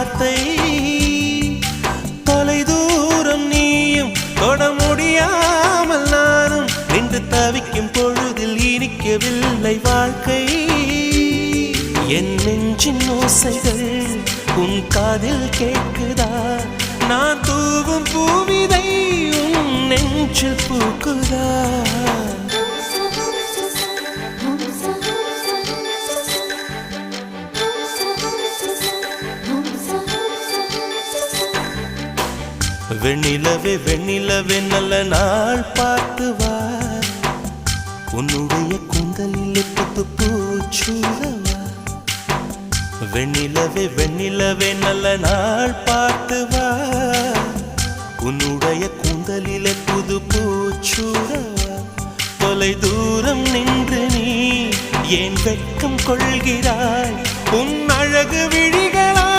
வார்த்தை. தொலை தூரம் நீயும் தொட முடியாமல் நானும் நின்று தவிக்கும் பொழுதில் இனிக்கவில்லை வாழ்க்கை. என் நெஞ்சின் ஓசைகள் உன் காதில் கேட்குதா? நான் தூவும் பூவிதை உன் நெஞ்சில் பூக்குதா? வெண்ணிலவே வெண்ணிலவே நல்ல நாள் பார்த்து வா உன்னுடைய குந்தலில் புத்து பூச்சூடவா வெண்ணிலவே வெண்ணிலவே நல்ல நாள் பார்த்து வா உன்னுடைய கூந்தலிலே புது பூச்சூடவா தொலை தூரம் நின்று நீ ஏன் வெட்கம் கொள்கிறாய்? உன்